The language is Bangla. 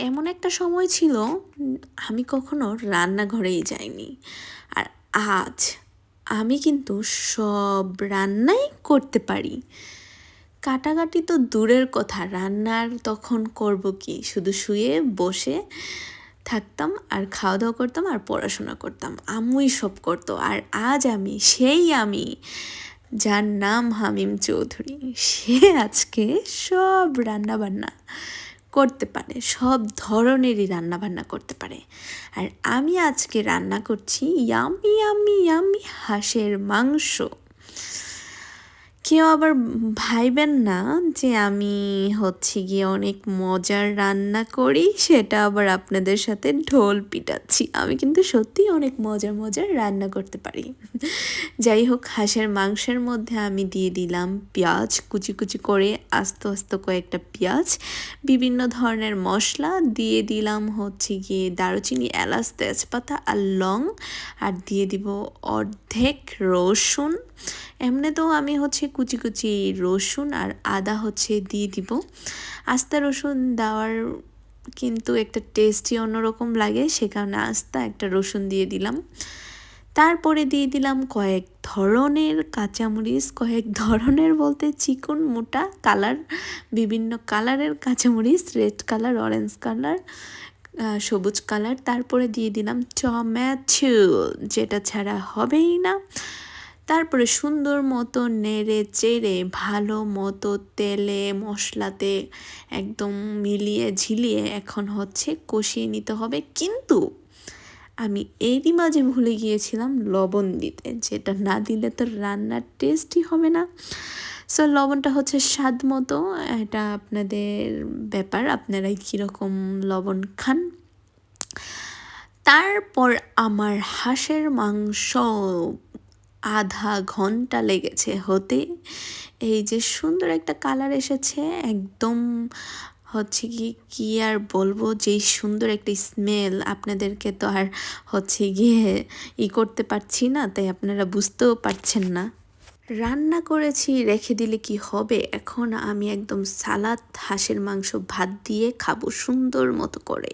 এমন একটা সময় ছিল, আমি কখনো রান্নাঘরেই যাইনি। আর আজ আমি কিন্তু সব রান্নাই করতে পারি। কাটাকাটি তো দূরের কথা, রান্নার তখন করব কি? শুধু শুয়ে বসে থাকতাম আর খাওয়া দাওয়া করতাম আর পড়াশোনা করতাম। আম্মুই সব করতো। আর আজ আমি, সেই আমি, যার নাম হামিম চৌধুরী, সে আজকে সব রান্না বান্না করতে পারে, সব ধরনেরই রান্না বান্না করতে পারে। আর আমি আজকে রান্না করছি ইয়ামি ইয়ামি ইয়ামি হাঁসের মাংস। কেউ আবার ভাইবেন না যে আমি হচ্ছে গিয়ে অনেক মজার রান্না করি, সেটা আবার আপনাদের সাথে ঢোল পিটাচ্ছি। আমি কিন্তু সত্যি অনেক মজার মজার রান্না করতে পারি। যাই হোক, হাঁসের মাংসের মধ্যে আমি দিয়ে দিলাম পেঁয়াজ, কুচি কুচি করে আস্তে আস্তে কয়েকটা পেঁয়াজ, বিভিন্ন ধরনের মশলা, দিয়ে দিলাম হচ্ছে গিয়ে দারুচিনি, এলাচ, তেজপাতা আর লং, আর দিয়ে দিব অর্ধেক রসুন। এমনিতেও আমি হচ্ছে কুচি কুচি রসুন আর আদা হচ্ছে দিয়ে দিব। আস্তা রসুন দেওয়ার কিন্তু একটা টেস্টই অন্যরকম লাগে, সে কারণে আস্তা একটা রসুন দিয়ে দিলাম। তারপরে দিয়ে দিলাম কয়েক ধরনের কাঁচামরিচ, কয়েক ধরনের বলতে চিকন মোটা কালার, বিভিন্ন কালারের কাঁচামরিচ, রেড কালার অরেঞ্জ কালার সবুজ কালার। তারপরে দিয়ে দিলাম টমেটো, যেটা ছাড়া হবেই না। তারপরে সুন্দর মতো নেড়ে চেড়ে, ভালো মতো তেলে মশলাতে একদম মিলিয়ে ঝিলিয়ে এখন হচ্ছে কষিয়ে নিতে হবে। কিন্তু আমি এরই মাঝে ভুলে গিয়েছিলাম লবণ দিতে, যেটা না দিলে তো রান্নার টেস্টই হবে না। সো লবণটা হচ্ছে স্বাদ মতো, এটা আপনাদের ব্যাপার আপনারাই কীরকম লবণ খান। তারপর আমার হাঁসের মাংস আধা ঘণ্টা লেগেছে হতে। এই যে সুন্দর একটা কালার এসেছে, একদম হচ্ছে কি কি আর বলব, যেই সুন্দর একটা স্মেল আপনাদেরকে তো আর হচ্ছে গিয়ে ই করতে পারছি না, তাই আপনারা বুঝতেও পারছেন না। রান্না করেছি, রেখে দিলে কি হবে? এখন আমি একদম সালাদ, হাঁসের মাংস ভাত দিয়ে খাব সুন্দর মতো করে।